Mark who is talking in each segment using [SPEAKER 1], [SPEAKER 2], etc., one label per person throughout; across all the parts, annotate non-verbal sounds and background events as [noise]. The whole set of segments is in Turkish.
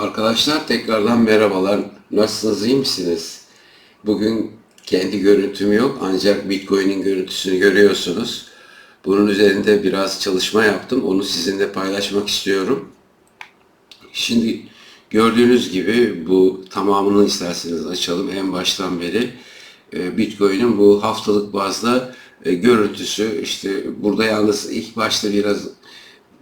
[SPEAKER 1] Arkadaşlar tekrardan merhabalar. Nasılsınız, iyi misiniz? Bugün kendi görüntüm yok ancak Bitcoin'in görüntüsünü görüyorsunuz. Bunun üzerinde biraz çalışma yaptım. Onu sizinle paylaşmak istiyorum. Şimdi gördüğünüz gibi bu tamamını isterseniz açalım en baştan beri. Ee, Bitcoin'in bu haftalık bazda e, görüntüsü işte burada yalnız ilk başta biraz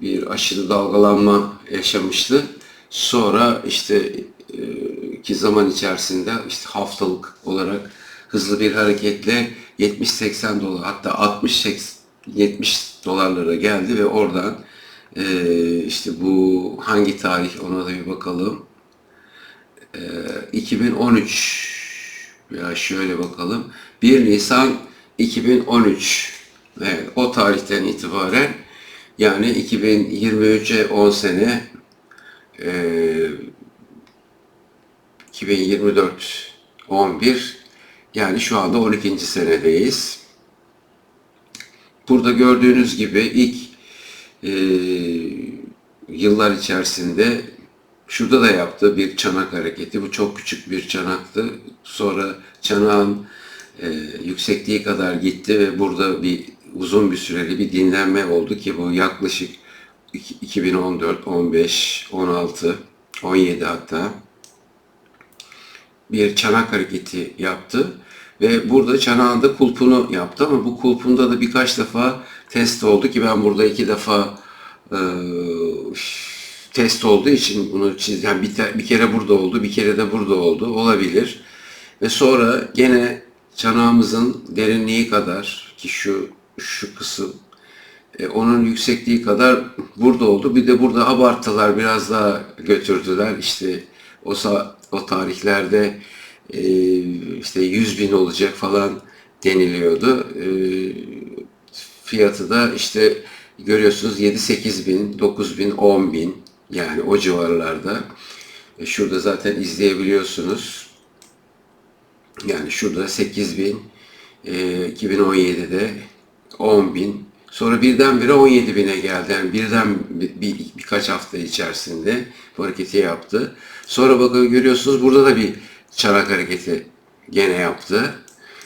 [SPEAKER 1] bir aşırı dalgalanma yaşamıştı. Sonra işte e, ki zaman içerisinde işte haftalık olarak hızlı bir hareketle 70-80 dolar hatta 60-70 dolarlara geldi ve oradan e, işte bu hangi tarih ona da bir bakalım. E, 2013 ya şöyle bakalım. 1 Nisan 2013 evet, o tarihten itibaren yani 2023'e 10 sene e, 2024 11 yani şu anda 12. senedeyiz. Burada gördüğünüz gibi ilk e, yıllar içerisinde şurada da yaptı bir çanak hareketi. Bu çok küçük bir çanaktı. Sonra çanağın e, yüksekliği kadar gitti ve burada bir uzun bir süreli bir dinlenme oldu ki bu yaklaşık 2014, 15, 16, 17 hatta bir çanak hareketi yaptı ve burada çanağında kulpunu yaptı ama bu kulpunda da birkaç defa test oldu ki ben burada iki defa e, test olduğu için bunu çiz yani bir, bir kere burada oldu, bir kere de burada oldu olabilir. Ve sonra gene çanağımızın derinliği kadar ki şu şu kısım e, onun yüksekliği kadar burada oldu. Bir de burada abarttılar, biraz daha götürdüler. İşte o o tarihlerde e, işte 100 bin olacak falan deniliyordu. E, fiyatı da işte görüyorsunuz 7-8 bin, 9 bin, 10 bin yani o civarlarda. E, şurada zaten izleyebiliyorsunuz. Yani şurada 8 bin, e, 2017'de 10 bin, sonra birdenbire 17 bine geldi. Yani birden bir, bir- birkaç hafta içerisinde bu hareketi yaptı. Sonra bakın görüyorsunuz burada da bir çanak hareketi gene yaptı.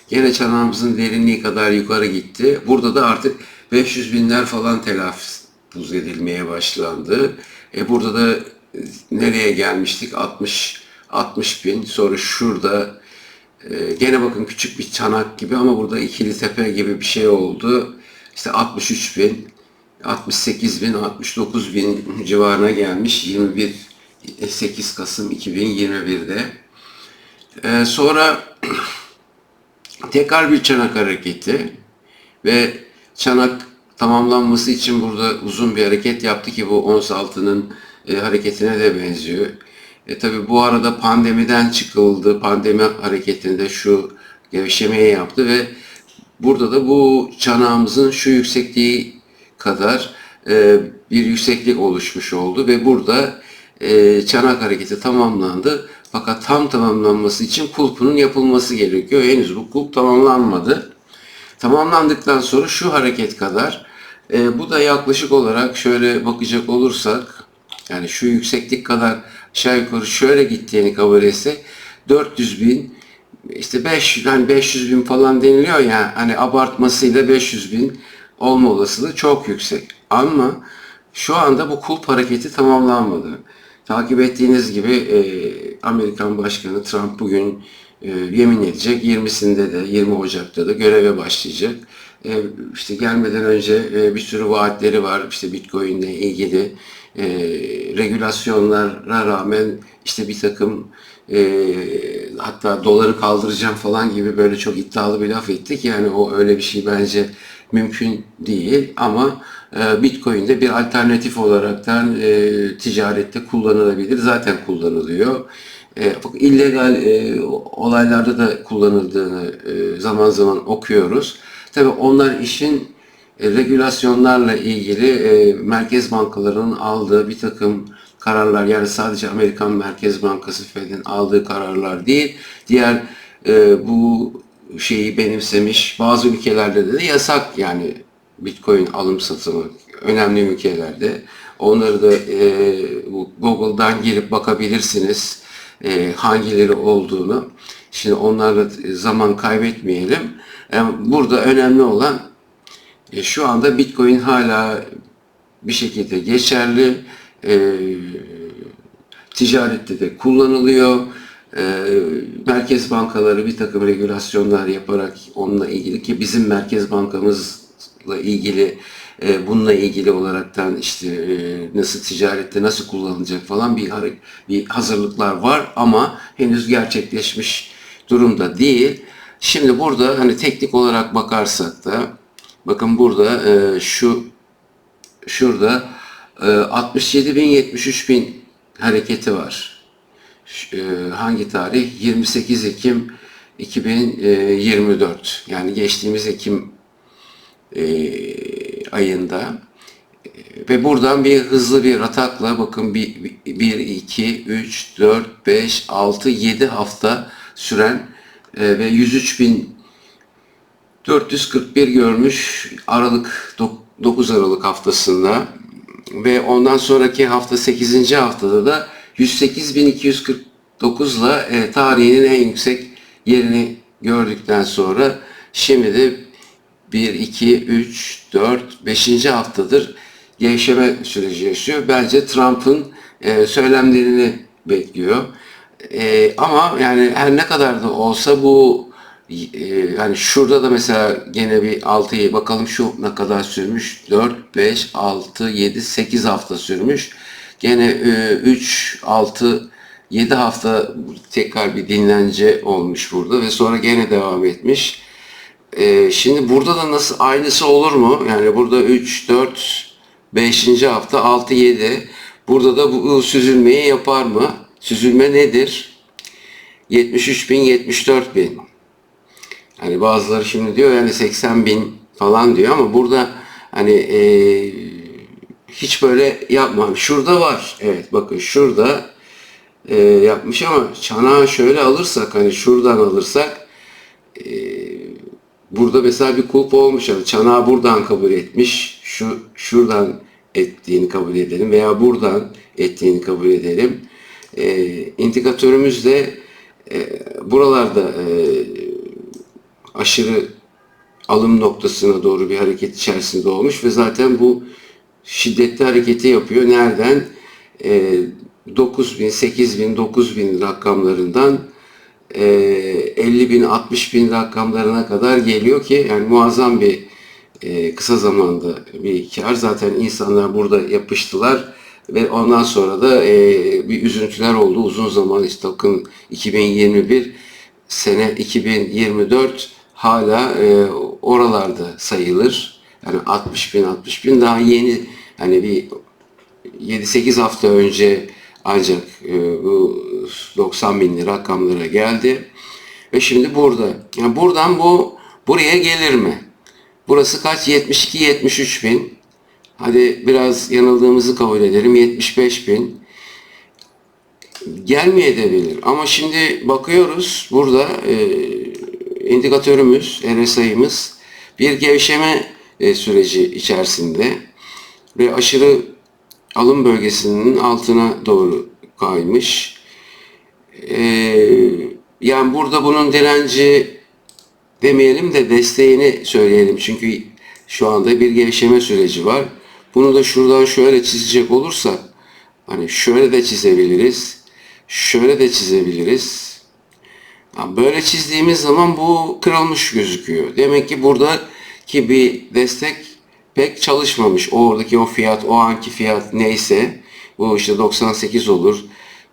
[SPEAKER 1] Gene çanağımızın derinliği kadar yukarı gitti. Burada da artık 500 binler falan telaffuz edilmeye başlandı. E burada da e, nereye gelmiştik? 60 60 bin. Sonra şurada ee, gene bakın küçük bir çanak gibi ama burada ikili tepe gibi bir şey oldu. İşte 63 bin, 68 bin, 69 bin civarına gelmiş 21 8 Kasım 2021'de. Ee, sonra [clears throat] tekrar bir çanak hareketi ve çanak tamamlanması için burada uzun bir hareket yaptı ki bu ons altının e, hareketine de benziyor. E tabi bu arada pandemiden çıkıldı. Pandemi hareketinde şu gevşemeyi yaptı ve burada da bu çanağımızın şu yüksekliği kadar e, bir yükseklik oluşmuş oldu ve burada e, çanak hareketi tamamlandı. Fakat tam tamamlanması için kulpunun yapılması gerekiyor. Henüz bu kulp tamamlanmadı. Tamamlandıktan sonra şu hareket kadar e, bu da yaklaşık olarak şöyle bakacak olursak yani şu yükseklik kadar aşağı yukarı şöyle gittiğini kabul etsek 400 bin işte 500 hani 500 bin falan deniliyor ya hani abartmasıyla 500 bin olma olasılığı çok yüksek. Ama şu anda bu kulp hareketi tamamlanmadı. Takip ettiğiniz gibi e, Amerikan Başkanı Trump bugün e, yemin edecek. 20'sinde de 20 Ocak'ta da göreve başlayacak. E, işte gelmeden önce e, bir sürü vaatleri var. İşte Bitcoin ile ilgili e, regülasyonlara rağmen işte bir takım e, hatta doları kaldıracağım falan gibi böyle çok iddialı bir laf ettik. Yani o öyle bir şey bence mümkün değil ama e, Bitcoin'de bir alternatif olaraktan e, ticarette kullanılabilir. Zaten kullanılıyor. E, illegal e, olaylarda da kullanıldığını e, zaman zaman okuyoruz. Tabii onlar işin e, regülasyonlarla ilgili e, merkez bankalarının aldığı bir takım kararlar yani sadece Amerikan Merkez Bankası Fed'in aldığı kararlar değil, diğer e, bu şeyi benimsemiş bazı ülkelerde de yasak yani Bitcoin alım satımı önemli ülkelerde Onları da e, Google'dan girip bakabilirsiniz e, hangileri olduğunu. Şimdi onlarla zaman kaybetmeyelim. Yani burada önemli olan e, şu anda Bitcoin hala bir şekilde geçerli. E, ticarette de kullanılıyor. E, merkez bankaları bir takım regülasyonlar yaparak onunla ilgili ki bizim merkez bankamızla ilgili e, bununla ilgili olaraktan işte e, nasıl ticarette nasıl kullanılacak falan bir bir hazırlıklar var ama henüz gerçekleşmiş durumda değil. Şimdi burada hani teknik olarak bakarsak da bakın burada e, şu şurada 67 bin 73 bin hareketi var. E, hangi tarih? 28 Ekim 2024. Yani geçtiğimiz Ekim e, ayında E, ve buradan bir hızlı bir atakla bakın 1, 2, 3, 4, 5, 6, 7 hafta süren e, ve 103 bin 441 görmüş Aralık 9 Aralık haftasında ve ondan sonraki hafta 8. haftada da 108.249 ile tarihinin en yüksek yerini gördükten sonra şimdi de 1, 2, 3, 4, 5. haftadır gevşeme süreci yaşıyor. Bence Trump'ın e, söylemlerini bekliyor. E, ama yani her ne kadar da olsa bu e, yani şurada da mesela gene bir 6'yı bakalım şu ne kadar sürmüş? 4, 5, 6, 7, 8 hafta sürmüş. Gene e, 3, 6, 7 hafta tekrar bir dinlence olmuş burada ve sonra gene devam etmiş. E, şimdi burada da nasıl aynısı olur mu? Yani burada 3, 4, 5. hafta 6, 7. Burada da bu süzülmeyi yapar mı? Süzülme nedir? 73 bin, 74 bin. Hani bazıları şimdi diyor yani 80 bin falan diyor ama burada hani e, hiç böyle yapmam. Şurada var. Evet bakın şurada e, yapmış ama çanağı şöyle alırsak hani şuradan alırsak e, burada mesela bir kulp olmuş. Yani çanağı buradan kabul etmiş. Şu şuradan ettiğini kabul edelim veya buradan ettiğini kabul edelim. E, indikatörümüz de e, buralarda e, aşırı alım noktasına doğru bir hareket içerisinde olmuş ve zaten bu şiddetli hareketi yapıyor. Nereden? E, 9 bin, 8 bin, 9 bin rakamlarından e, 50 bin, 60 bin rakamlarına kadar geliyor ki yani muazzam bir e, kısa zamanda bir kar. Zaten insanlar burada yapıştılar ve ondan sonra da e, bir üzüntüler oldu uzun zaman işte bakın 2021 sene 2024 hala e, oralarda sayılır. Yani 60 bin 60 bin daha yeni hani bir 7-8 hafta önce ancak e, bu 90 binli rakamlara geldi. Ve şimdi burada. Yani buradan bu buraya gelir mi? Burası kaç? 72-73 bin. Hadi biraz yanıldığımızı kabul edelim. 75 bin. Gelmeyebilir. Ama şimdi bakıyoruz burada e, indikatörümüz, RSI'miz bir gevşeme e, süreci içerisinde ve aşırı alım bölgesinin altına doğru kaymış. E, yani burada bunun direnci demeyelim de desteğini söyleyelim. Çünkü şu anda bir gevşeme süreci var. Bunu da şuradan şöyle çizecek olursak hani şöyle de çizebiliriz. Şöyle de çizebiliriz. Böyle çizdiğimiz zaman bu kırılmış gözüküyor. Demek ki buradaki bir destek pek çalışmamış. Oradaki o fiyat, o anki fiyat neyse bu işte 98 olur,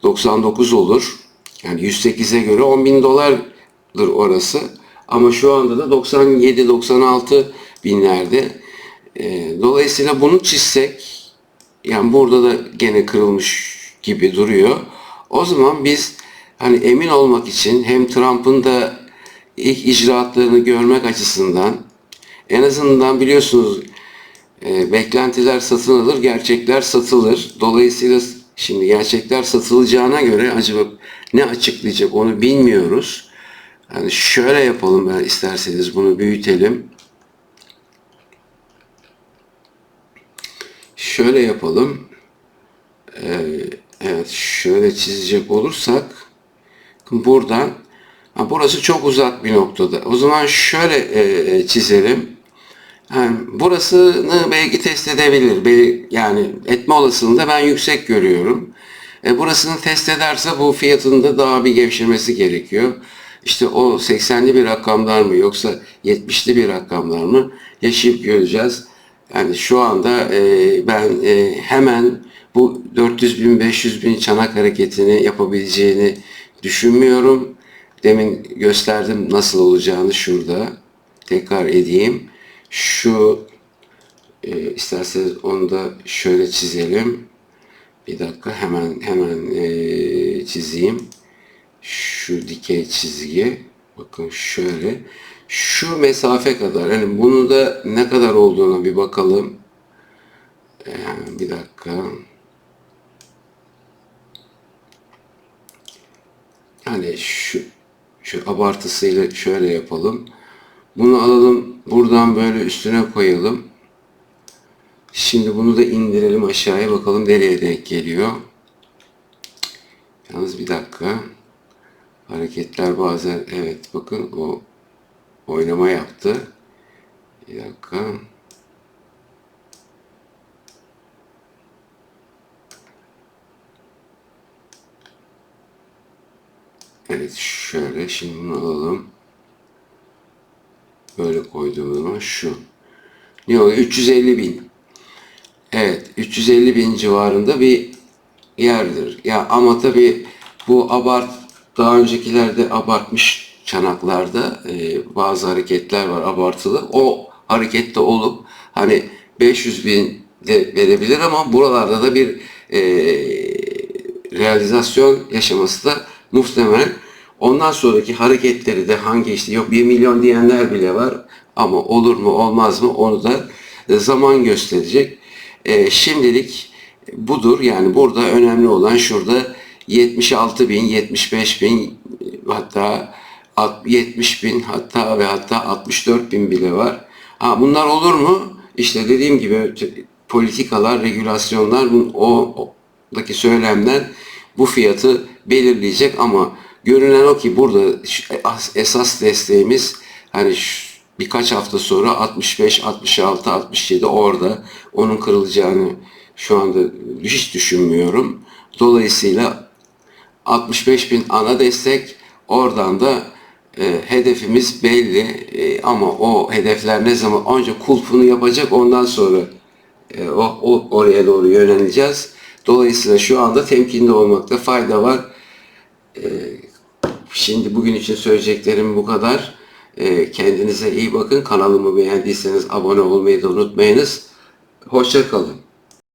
[SPEAKER 1] 99 olur. Yani 108'e göre 10 bin dolardır orası. Ama şu anda da 97-96 binlerde. Ee, dolayısıyla bunu çizsek yani burada da gene kırılmış gibi duruyor. O zaman biz hani emin olmak için hem Trump'ın da ilk icraatlarını görmek açısından en azından biliyorsunuz e, beklentiler satın alır, gerçekler satılır. Dolayısıyla şimdi gerçekler satılacağına göre acaba ne açıklayacak onu bilmiyoruz. Yani şöyle yapalım ben isterseniz bunu büyütelim. Şöyle yapalım. Ee, evet şöyle çizecek olursak buradan ha, burası çok uzak bir noktada. O zaman şöyle e, çizelim. Yani burasını belki test edebilir. Bel- Yani etme olasılığını da ben yüksek görüyorum. E, burasını test ederse bu fiyatın da daha bir gevşemesi gerekiyor. İşte o 80'li bir rakamlar mı yoksa 70'li bir rakamlar mı yaşayıp göreceğiz. Yani şu anda e, ben e, hemen bu 400 bin 500 bin çanak hareketini yapabileceğini düşünmüyorum. Demin gösterdim nasıl olacağını şurada. Tekrar edeyim. Şu e, isterseniz onu da şöyle çizelim. Bir dakika hemen hemen e, çizeyim. Şu dikey çizgi. Bakın şöyle. Şu mesafe kadar. Yani bunu da ne kadar olduğuna bir bakalım. E, bir dakika. Yani şu şu abartısıyla şöyle yapalım. Bunu alalım buradan böyle üstüne koyalım. Şimdi bunu da indirelim aşağıya bakalım nereye denk geliyor. Yalnız bir dakika. Hareketler bazen evet bakın o oynama yaptı. Bir dakika. Evet şöyle şimdi bunu alalım. Böyle koyduğum şu. Ne oluyor? 350 bin. Evet 350 bin civarında bir yerdir. Ya ama tabi bu abart daha öncekilerde abartmış çanaklarda e, bazı hareketler var abartılı. O harekette olup hani 500 bin de verebilir ama buralarda da bir e, realizasyon yaşaması da muhtemel. Ondan sonraki hareketleri de hangi işte yok 1 milyon diyenler bile var ama olur mu olmaz mı onu da e, zaman gösterecek. E, şimdilik budur yani burada önemli olan şurada 76 bin, 75 bin hatta 70 bin hatta ve hatta 64 bin bile var. Ha, bunlar olur mu? İşte dediğim gibi politikalar, regülasyonlar o daki söylemden bu fiyatı belirleyecek ama görünen o ki burada esas desteğimiz hani birkaç hafta sonra 65, 66, 67 orada onun kırılacağını şu anda hiç düşünmüyorum. Dolayısıyla 65 bin ana destek oradan da e, hedefimiz belli e, ama o hedefler ne zaman önce kulpunu yapacak ondan sonra e, o, o oraya doğru yöneleceğiz. Dolayısıyla şu anda temkinli olmakta fayda var. E, şimdi bugün için söyleyeceklerim bu kadar. E, kendinize iyi bakın. Kanalımı beğendiyseniz abone olmayı da unutmayınız. Hoşça kalın.